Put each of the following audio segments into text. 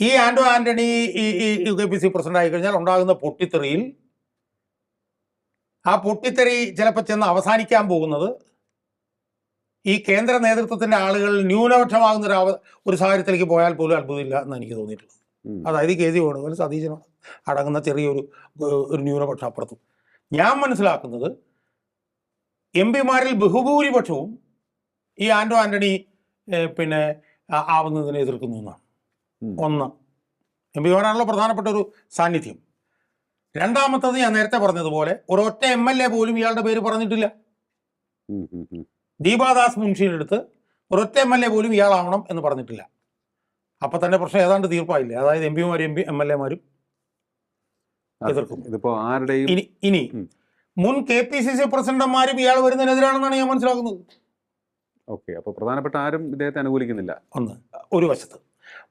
ഈ ആന്റോ ആന്റണി ഈ ഈ U K P C president ആയിക്കഴിഞ്ഞാൽ ഉണ്ടാകുന്ന പൊട്ടിത്തെറിയിൽ ആ പൊട്ടിത്തെറി ചിലപ്പോൾ ചെന്ന് അവസാനിക്കാൻ പോകുന്നത് ഈ കേന്ദ്ര നേതൃത്വത്തിന്റെ ആളുകൾ ന്യൂനപക്ഷമാകുന്ന ഒരു അവ- ഒരു സാഹചര്യത്തിലേക്ക് പോയാൽ പോലും അത്ഭുതമില്ല എന്ന് എനിക്ക് തോന്നിയിട്ടുള്ളത്. അതായത് കെ സി വേണുപോലെ സതീശനോ അടങ്ങുന്ന ചെറിയൊരു ഒരു ന്യൂനപക്ഷം അപ്പുറത്തും ഞാൻ മനസ്സിലാക്കുന്നത് എം പിമാരിൽ ബഹുഭൂരിപക്ഷവും ഈ ആന്റോ ആന്റണി പിന്നെ ആവുന്നതിനെ എതിർക്കുന്നു എന്നാണ്. ഒന്ന്. എം പിമാരാണല്ലോ പ്രധാനപ്പെട്ട ഒരു സാന്നിധ്യം. രണ്ടാമത്തത് ഞാൻ നേരത്തെ പറഞ്ഞതുപോലെ ഒരൊറ്റ എം എൽ എ പോലും ഇയാളുടെ പേര് പറഞ്ഞിട്ടില്ല. ദീപാദാസ് മുൻഷിയുടെ അടുത്ത് ഒരൊറ്റ എം എൽ എ പോലും ഇയാളാവണം എന്ന് പറഞ്ഞിട്ടില്ല. അപ്പൊ തന്നെ പ്രശ്നം ഏതാണ്ട് തീർപ്പായില്ലേ? അതായത് എം പിമാരും എം പി എം എൽ എമാരും എതിർക്കും. ഇനി ഇനി മുൻ കെ പി സി സി പ്രസിഡന്റുമാരും ഇയാൾ വരുന്നതിനെതിരാണെന്നാണ് ഞാൻ മനസ്സിലാക്കുന്നത്. ഓക്കെ അപ്പൊ പ്രധാനപ്പെട്ട ആരും ഇദ്ദേഹത്തെ അനുകൂലിക്കുന്നില്ല. ഒന്ന് ഒരു വശത്ത്.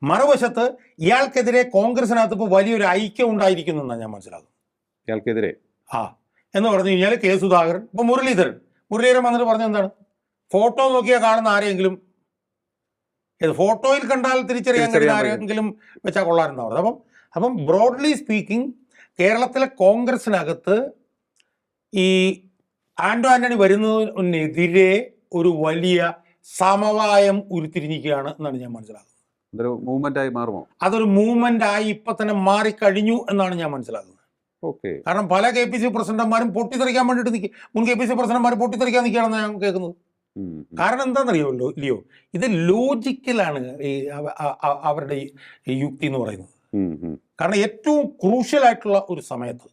മറുവശത്ത് ഇയാൾക്കെതിരെ കോൺഗ്രസിനകത്ത് ഇപ്പോൾ വലിയൊരു ഐക്യം ഉണ്ടായിരിക്കുന്നു എന്നാണ് ഞാൻ മനസ്സിലാക്കുന്നത്. ഇയാൾക്കെതിരെ? ആ. എന്ന് പറഞ്ഞു കഴിഞ്ഞാൽ കെ സുധാകരൻ ഇപ്പോൾ മുരളീധരൻ. മുരളീധരൻ വന്നിട്ട് പറഞ്ഞ എന്താണ്? ഫോട്ടോ നോക്കിയാൽ കാണുന്ന ആരെങ്കിലും? ഏത് ഫോട്ടോയിൽ കണ്ടാൽ തിരിച്ചറിയാൻ തിരിച്ചറിയാൻ കഴിയുന്ന ആരെങ്കിലും വെച്ചാൽ കൊള്ളാമെന്നാണ് പറഞ്ഞത് അപ്പം അപ്പം ബ്രോഡ്ലി സ്പീക്കിംഗ് കേരളത്തിലെ കോൺഗ്രസിനകത്ത് ഈ ആൻഡോ ആന്റണി വരുന്നതിനെതിരെ ഒരു വലിയ സമവായം ഉരുത്തിരിഞ്ഞിരിക്കുകയാണ് എന്നാണ് ഞാൻ മനസ്സിലാക്കുന്നത്. അതൊരു മൂവ്മെന്റ് ആയി മാറുമോ? അതൊരു മൂവ്മെന്റ് ആയി ഇപ്പൊ തന്നെ മാറിക്കഴിഞ്ഞു എന്നാണ് ഞാൻ മനസ്സിലാക്കുന്നത്. ഓക്കെ. കാരണം പല കെ പി സി പ്രസിഡന്റുമാരും പൊട്ടിത്തെറിക്കാൻ വേണ്ടിയിട്ട് നിൽക്കും മുൻ കെ പി സി പ്രസിഡന്റുമാർ പൊട്ടിത്തെറിക്കാൻ നിൽക്കുകയാണെന്ന് ഞാൻ കേൾക്കുന്നത്. കാരണം എന്താണെന്നറിയുമല്ലോ ലിയോ? ഇത് ലോജിക്കലാണ് ഈ അവരുടെ യുക്തി എന്ന് പറയുന്നത്. കാരണം ഏറ്റവും ക്രൂഷ്യൽ ആയിട്ടുള്ള ഒരു സമയത്ത്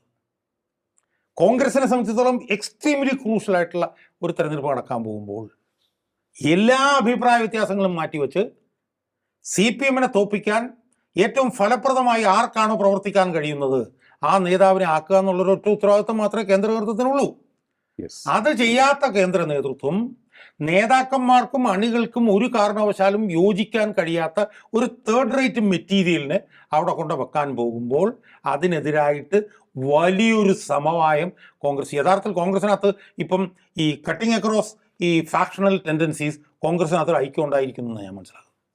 കോൺഗ്രസിനെ സംബന്ധിച്ചിടത്തോളം എക്സ്ട്രീംലി ക്രൂഷ്യൽ ആയിട്ടുള്ള ഒരു തെരഞ്ഞെടുപ്പ് നടക്കാൻ പോകുമ്പോൾ എല്ലാ അഭിപ്രായ വ്യത്യാസങ്ങളും മാറ്റിവെച്ച് സി പി എമ്മിനെ തോപ്പിക്കാൻ ഏറ്റവും ഫലപ്രദമായി ആർക്കാണോ പ്രവർത്തിക്കാൻ കഴിയുന്നത്? ആ നേതാവിനെ ആക്കുക എന്നുള്ളൊരു ഒറ്റ ഉത്തരവാദിത്വം മാത്രമേ കേന്ദ്ര നേതൃത്വത്തിനുള്ളൂ. അത് ചെയ്യാത്ത കേന്ദ്ര നേതൃത്വം നേതാക്കന്മാർക്കും അണികൾക്കും ഒരു കാരണവശാലും യോജിക്കാൻ കഴിയാത്ത ഒരു തേർഡ് റേറ്റ് മെറ്റീരിയലിന് അവിടെ കൊണ്ട് വെക്കാൻ പോകുമ്പോൾ അതിനെതിരായിട്ട് വലിയൊരു സമവായം കോൺഗ്രസ് യഥാർത്ഥത്തിൽ കോൺഗ്രസിനകത്ത് ഇപ്പം ഈ കട്ടിങ് അക്രോസ് ഈ ഫാക്ഷണൽ ടെൻഡൻസീസ് കോൺഗ്രസിനകത്ത് ഐക്യം ഉണ്ടായിരിക്കുന്നു എന്ന് ഞാൻ മനസ്സിലാക്കുന്നത്